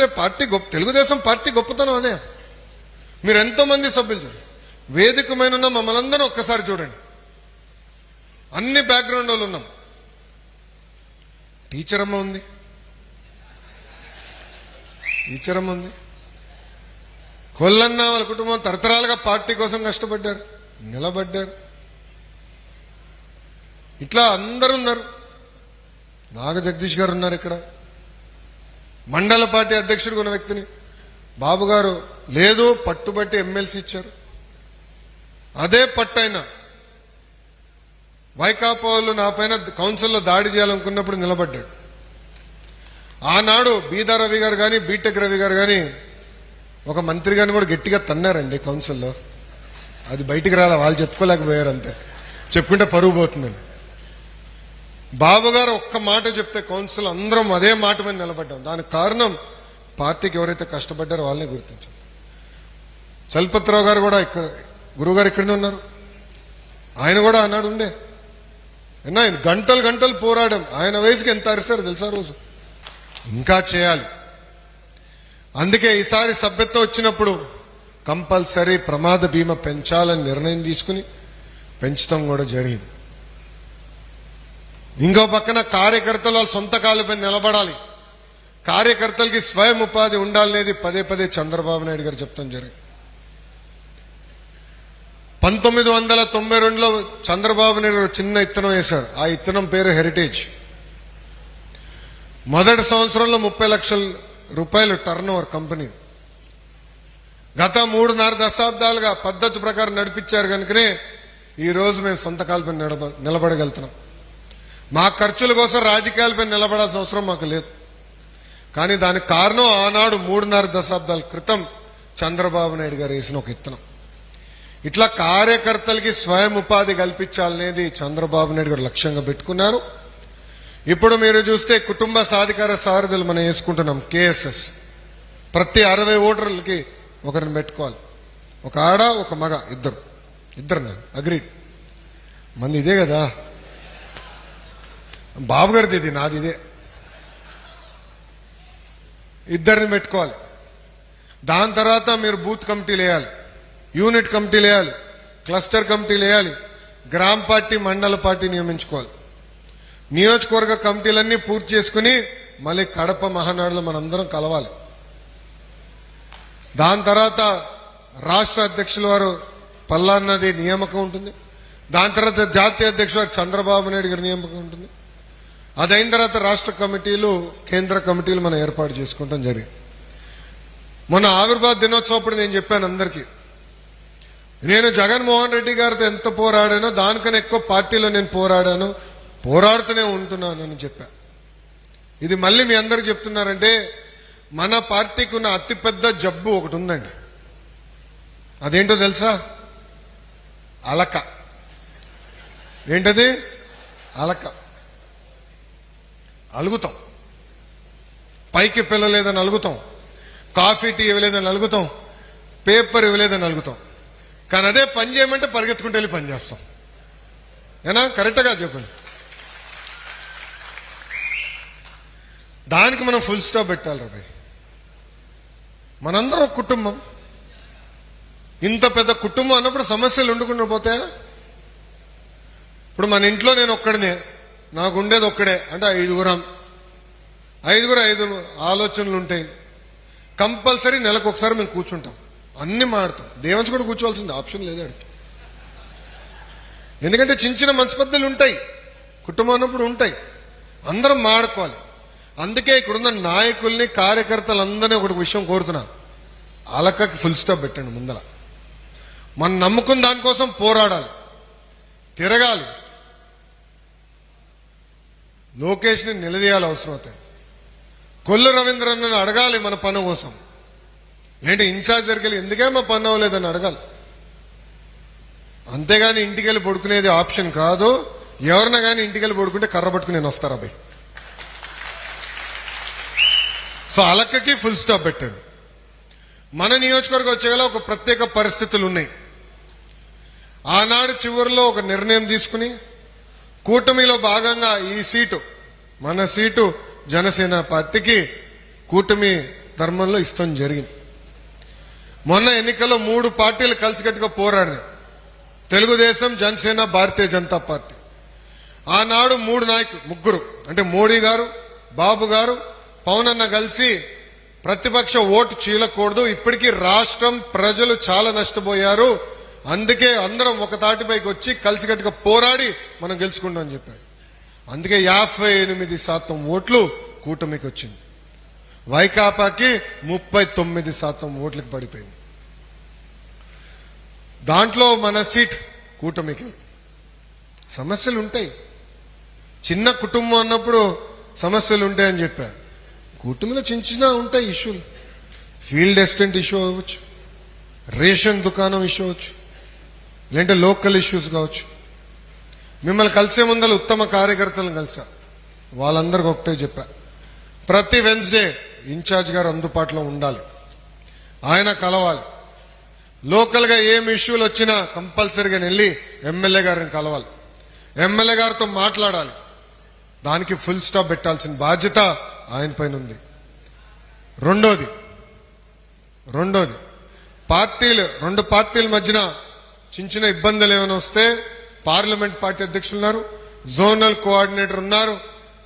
చేస్తే పార్టీ గొప్ప తెలుగుదేశం పార్టీ గొప్పతనం అదే. మీరు ఎంతోమంది సభ్యులు చూడండి. వేదికమైన ఉన్న మమ్మల్ని అందరూ ఒక్కసారి చూడండి. అన్ని బ్యాక్గ్రౌండ్ వాళ్ళు ఉన్నాం. టీచర్ అమ్మ ఉంది. టీచర్ అమ్మ ఉంది. కొల్లన్న వాళ్ళ కుటుంబం తరతరాలుగా పార్టీ కోసం కష్టపడ్డారు. నిలబడ్డారు. ఇట్లా అందరూ ఉన్నారు. నాగ జగదీష్ గారు ఉన్నారు ఇక్కడ. మండల పార్టీ అధ్యక్షుడు ఉన్న వ్యక్తిని. బాబు గారు లేదు పట్టుబట్టి ఎమ్మెల్సీ ఇచ్చారు. అదే పట్టైన వైకాపా వాళ్ళు నా పైన కౌన్సిల్లో దాడి చేయాలనుకున్నప్పుడు నిలబడ్డాడు. ఆనాడు బీదా రవి గారు కానీ బీటెక్ రవి గారు కానీ ఒక మంత్రి గారిని కూడా గట్టిగా తన్నారండి కౌన్సిల్లో. అది బయటికి రాలే వాళ్ళు చెప్పుకోలేకపోయారు అంతే. చెప్పుకుంటే పరుగు పోతుందని. బాబు గారు ఒక్క మాట చెప్తే కౌన్సిల్ అందరం అదే మాట మీద నిలబడ్డాం. దానికి కారణం పార్టీకి ఎవరైతే కష్టపడ్డారో వాళ్ళని గుర్తించాం. చలపతిరావు గారు కూడా ఇక్కడ గురువుగారు ఇక్కడనే ఉన్నారు. ఆయన కూడా అన్నాడు ఉండే. అన్నా ఆయన గంటలు గంటలు పోరాడాం. ఆయన వయసుకి ఎంత అరిసారు తెలుసా రోజు? ఇంకా చేయాలి. అందుకే ఈసారి సభ్యత్వం వచ్చినప్పుడు కంపల్సరీ ప్రమాద బీమా పెంచాలని నిర్ణయం తీసుకుని పెంచడం కూడా జరిగింది. ఇంకో పక్కన కార్యకర్తలు వాళ్ళ సొంత కాళ్ళపై నిలబడాలి. కార్యకర్తలకి స్వయం ఉపాధి ఉండాలనేది పదే పదే చంద్రబాబు నాయుడు గారు చెప్తాం జరిగింది పంతొమ్మిది వందల తొంభై రెండులో చంద్రబాబు నాయుడు చిన్న ఇత్తనం వేశారు. ఆ ఇత్తనం పేరు హెరిటేజ్ మొదటి సంవత్సరంలో ముప్పై లక్షల రూపాయలు టర్న్ ఓవర్ కంపెనీ గత మూడున్నర దశాబ్దాలుగా పద్ధతి ప్రకారం నడిపించారు కనుకనే ఈ రోజు మేము సొంత కాల్పని నిలబ నిలబడగలుగుతున్నాం. మా ఖర్చుల కోసం రాజకీయాలపై నిలబడాల్సిన అవసరం మాకు లేదు. కానీ దానికి కారణం ఆనాడు మూడున్నర దశాబ్దాల క్రితం చంద్రబాబు నాయుడు గారు వేసిన ఒక ఇత్తనం. ఇట్లా కార్యకర్తలకి స్వయం ఉపాధి కల్పించాలనేది చంద్రబాబు నాయుడు గారు లక్ష్యంగా పెట్టుకున్నారు. ఇప్పుడు మీరు చూస్తే కుటుంబ సాధికార సారథులు మనం వేసుకుంటున్నాం కేఎస్ఎస్. ప్రతి అరవై ఓటర్లకి ఒకరిని పెట్టుకోవాలి. ఒక ఆడ ఒక మగ ఇద్దరు. ఇద్దరు అగ్రీడ్. మంది ఇదే కదా. బాబు గారిది ఇది నాది ఇదే. ఇద్దరిని పెట్టుకోవాలి. దాని తర్వాత మీరు బూత్ కమిటీలు వేయాలి. యూనిట్ కమిటీలు వేయాలి. క్లస్టర్ కమిటీలు వేయాలి. గ్రామ పార్టీ మండల పార్టీ నియమించుకోవాలి. నియోజకవర్గ కమిటీలన్నీ పూర్తి చేసుకుని మళ్ళీ కడప మహానాడులో మనందరం కలవాలి. దాని తర్వాత రాష్ట్ర అధ్యక్షుల వారు పల్లాన్నది నియామకం ఉంటుంది. దాని తర్వాత జాతీయ అధ్యక్షుడు వారు చంద్రబాబు నాయుడు గారి నియామకం ఉంటుంది. అదైన తర్వాత రాష్ట్ర కమిటీలు కేంద్ర కమిటీలు మనం ఏర్పాటు చేసుకుంటాం జరిగింది మొన్న ఆవిర్భావ దినోత్సవప్పుడు నేను చెప్పాను అందరికీ. నేను జగన్మోహన్ రెడ్డి గారితో ఎంత పోరాడానో దానికన్నా ఎక్కువ పార్టీలో నేను పోరాడాను పోరాడుతూనే ఉంటున్నానని చెప్పా. ఇది మళ్ళీ మీ అందరికి చెప్తున్నారంటే మన పార్టీకి ఉన్న అతిపెద్ద జబ్బు ఒకటి ఉందండి. అదేంటో తెలుసా? అలక. ఏంటది? అలక. అలుగుతాం పైకి పిల్లలేదని అలుగుతాం కాఫీ టీ ఇవ్వలేదని అలుగుతాం పేపర్ ఇవ్వలేదని అలుగుతాం కానీ అదే పని చేయమంటే పరిగెత్తుకుంటూ వెళ్ళి పని చేస్తాం. ఏనా కరెక్ట్గా చెప్పండి. దానికి మనం ఫుల్ స్టాప్ పెట్టాలి రాబాయ్ మనందరం ఒక కుటుంబం. ఇంత పెద్ద కుటుంబం అన్నప్పుడు సమస్యలు ఉండకుండా పోతాయా ఇప్పుడు మన ఇంట్లో నేను ఒక్కడినే నాకు ఉండేది ఒక్కడే అంటే ఐదుగురం. ఐదుగురు ఐదు ఆలోచనలు ఉంటాయి కంపల్సరీ నెలకు ఒకసారి మేము కూర్చుంటాం. అన్ని మాడతాం దేవంశ కూడా కూర్చోవాల్సింది ఆప్షన్ లేదు అడిగి ఎందుకంటే చిన్న చిన్న మనస్పర్ధలు ఉంటాయి. కుటుంబం అన్నప్పుడు ఉంటాయి. అందరం మాడుకోవాలి. అందుకే ఇక్కడున్న నాయకుల్ని కార్యకర్తలందరినీ ఒక విషయం కోరుతున్నాను అలకకి ఫుల్ స్టాప్ పెట్టండి ముందల. మనం నమ్ముకున్న దానికోసం పోరాడాలి. తిరగాలి. లోకేష్ని నిలదీయాలి అవసరం అవుతాయి కొల్లు రవీంద్రన్నను అడగాలి మన పని కోసం. ఏంటి ఇన్ఛార్జ్ దగ్గరికి ఎందుకే మా పని అవ్వలేదని అడగాలి. అంతేగాని ఇంటికి వెళ్ళి పడుకునేది ఆప్షన్ కాదు. ఎవరిన కానీ ఇంటికి వెళ్ళి పడుకుంటే కర్ర పట్టుకుని నేను వస్తారా అబ్బాయి సో అలక్కకి ఫుల్ స్టాప్ పెట్టాడు. మన నియోజకవర్గం వచ్చేగల ఒక ప్రత్యేక పరిస్థితులు ఉన్నాయి. ఆనాడు చివరిలో ఒక నిర్ణయం తీసుకుని కూటమిలో భాగంగా ఈ సీటు మన సీటు జనసేన పార్టీకి కూటమి ధర్మంలో ఇష్టం జరిగింది. మొన్న ఎన్నికల్లో మూడు పార్టీలు కలిసికట్టుగా పోరాడినాయి. తెలుగుదేశం జనసేన భారతీయ జనతా పార్టీ. ఆనాడు మూడు నాయకులు ముగ్గురు అంటే మోడీ గారు బాబు గారు పవన్ అన్న కలిసి ప్రతిపక్ష ఓటు చీలకూడదు. ఇప్పటికీ రాష్ట్రం ప్రజలు చాలా నష్టపోయారు. అందుకే అందరం ఒక తాటిపైకి వచ్చి కలిసికట్టుగా పోరాడి మనం గెలుచుకుంటామని చెప్పాడు. అందుకే యాభై ఎనిమిది శాతం ఓట్లు కూటమికి వచ్చింది. వైకాపాకి ముప్పై తొమ్మిది శాతం ఓట్లకు పడిపోయింది. దాంట్లో మన సీట్ కూటమికి. సమస్యలు ఉంటాయి. చిన్న కుటుంబం అన్నప్పుడు సమస్యలు ఉంటాయని చెప్పా. కూటమిలో చిన్న చిన్న ఉంటాయి ఇష్యూలు. ఫీల్డ్ ఎస్టెంట్ ఇష్యూ అవ్వచ్చు. రేషన్ దుకాణం ఇష్యూ అవ్వచ్చు. లేదంటే లోకల్ ఇష్యూస్ కావచ్చు. మిమ్మల్ని కలిసే ముందర ఉత్తమ కార్యకర్తలను కలిసా. వాళ్ళందరికీ ఒకటే చెప్పా. ప్రతి వెన్స్డే ఇన్ఛార్జ్ గారు అందుబాటులో ఉండాలి. ఆయన కలవాలి. లోకల్గా ఏం ఇష్యూలు వచ్చినా కంపల్సరీగా వెళ్ళి ఎమ్మెల్యే గారిని కలవాలి. ఎమ్మెల్యే గారితో మాట్లాడాలి. దానికి ఫుల్ స్టాప్ పెట్టాల్సిన బాధ్యత ఆయన పైన ఉంది. రెండోది. రెండోది. పార్టీలు రెండు పార్టీల మధ్యన చిన్న చిన్న ఇబ్బందులు ఏమైనా వస్తే పార్లమెంట్ పార్టీ అధ్యక్షులు ఉన్నారు జోనల్ కోఆర్డినేటర్ ఉన్నారు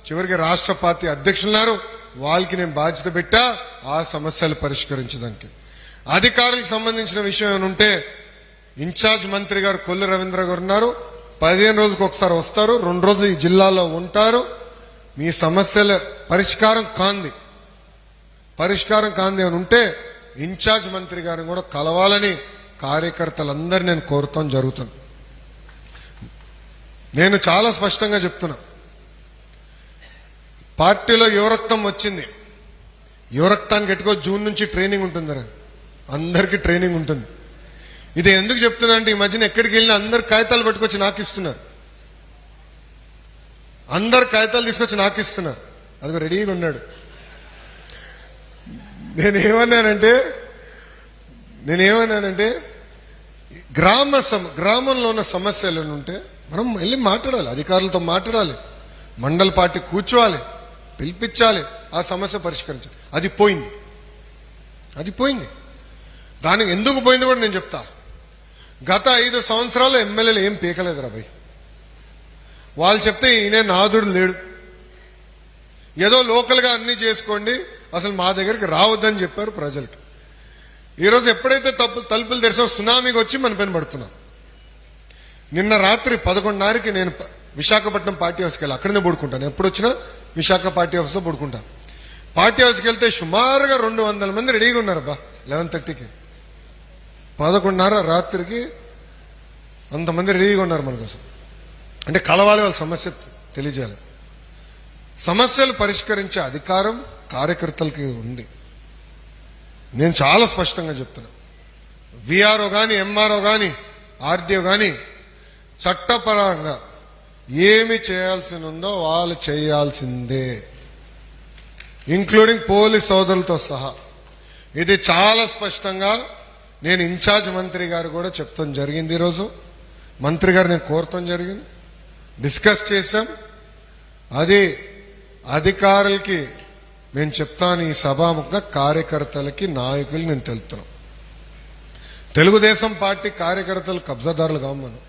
చివరికి రాష్ట్ర పార్టీ అధ్యక్షులు ఉన్నారు. వాళ్ళకి నేను బాధ్యత పెట్టా ఆ సమస్యలు పరిష్కరించడానికి. అధికారులకు సంబంధించిన విషయం ఏమైనా ఉంటే ఇన్ఛార్జ్ మంత్రి గారు కొల్లు రవీంద్ర గారు ఉన్నారు. పదిహేను రోజులకు ఒకసారి వస్తారు రెండు రోజులు ఈ జిల్లాలో ఉంటారు. మీ సమస్యల పరిష్కారం కాంది. పరిష్కారం కాంది అని ఉంటే ఇన్ఛార్జ్ మంత్రి గారిని కూడా కలవాలని కార్యకర్తలందరూ నేను కోరుతాం జరుగుతుంది నేను చాలా స్పష్టంగా చెప్తున్నా. పార్టీలో యువరక్తం వచ్చింది. యువరక్తానికి ఎట్టుకో జూన్ నుంచి ట్రైనింగ్ ఉంటుంది రా. అందరికీ ట్రైనింగ్ ఉంటుంది. ఇది ఎందుకు చెప్తున్నా అంటే ఈ మధ్యన ఎక్కడికి వెళ్ళినా అందరు కాగితాలు పట్టుకొచ్చి నాకు ఇస్తున్నారు అందరు కాగితాలు తీసుకొచ్చి నాకు ఇస్తున్నారు అదిగో రెడీగా ఉన్నాడు. నేనేమన్నానంటే నేనేమన్నానంటే గ్రామ సమ గ్రామంలో ఉన్న సమస్యలు ఉంటే మనం వెళ్ళి మాట్లాడాలి అధికారులతో మాట్లాడాలి. మండల పార్టీ కూర్చోవాలి పిలిపించాలి ఆ సమస్య పరిష్కరించాలి. అది పోయింది. అది పోయింది. దానికి ఎందుకు పోయింది కూడా నేను చెప్తా. గత ఐదు సంవత్సరాలు ఎమ్మెల్యేలు ఏం పీకలేదు రాబాయ్ వాళ్ళు చెప్తే ఈయన నాదుడు లేడు. ఏదో లోకల్గా అన్ని చేసుకోండి అసలు మా దగ్గరికి రావద్దని చెప్పారు ప్రజలకి. ఈరోజు ఎప్పుడైతే తప్పు తలుపులు తెరిసో సునామీకి వచ్చి మన పైన పడుతున్నాం. నిన్న రాత్రి పదకొండున్నరకి నేను విశాఖపట్నం పార్టీ హౌస్కి వెళ్ళి. అక్కడనే పడుకుంటాను. ఎప్పుడు వచ్చినా విశాఖ పార్టీ హౌస్లో పడుకుంటాను పార్టీ హౌస్కి వెళ్తే సుమారుగా రెండు వందల మంది రెడీగా ఉన్నారు బా లెవెన్ థర్టీకి పదకొండున్నర రాత్రికి అంతమంది రెడీగా ఉన్నారు మన కోసం. అంటే కలవాలి వాళ్ళ సమస్య తెలియజేయాలి. సమస్యలు పరిష్కరించే అధికారం కార్యకర్తలకి ఉంది. నేను చాలా స్పష్టంగా చెప్తున్నా. విఆర్ఓ కానీ ఎంఆర్ఓ కానీ ఆర్డీఓ కానీ చట్టపరంగా ఏమి చేయాల్సి ఉందో వాళ్ళు చేయాల్సిందే. ఇంక్లూడింగ్ పోలీస్ సోదరులతో సహా. ఇది చాలా స్పష్టంగా నేను ఇన్ఛార్జ్ మంత్రి గారు కూడా చెప్తాం జరిగింది ఈరోజు. మంత్రి గారు నేను కోరటం జరిగింది. డిస్కస్ చేశాం. అది అధికారులకి నేను చెప్తాను ఈ సభాముఖంగా కార్యకర్తలకి నాయకులు నేను తెలుపుతున్నాను తెలుగుదేశం పార్టీ కార్యకర్తలు కబ్జాదారులు కామను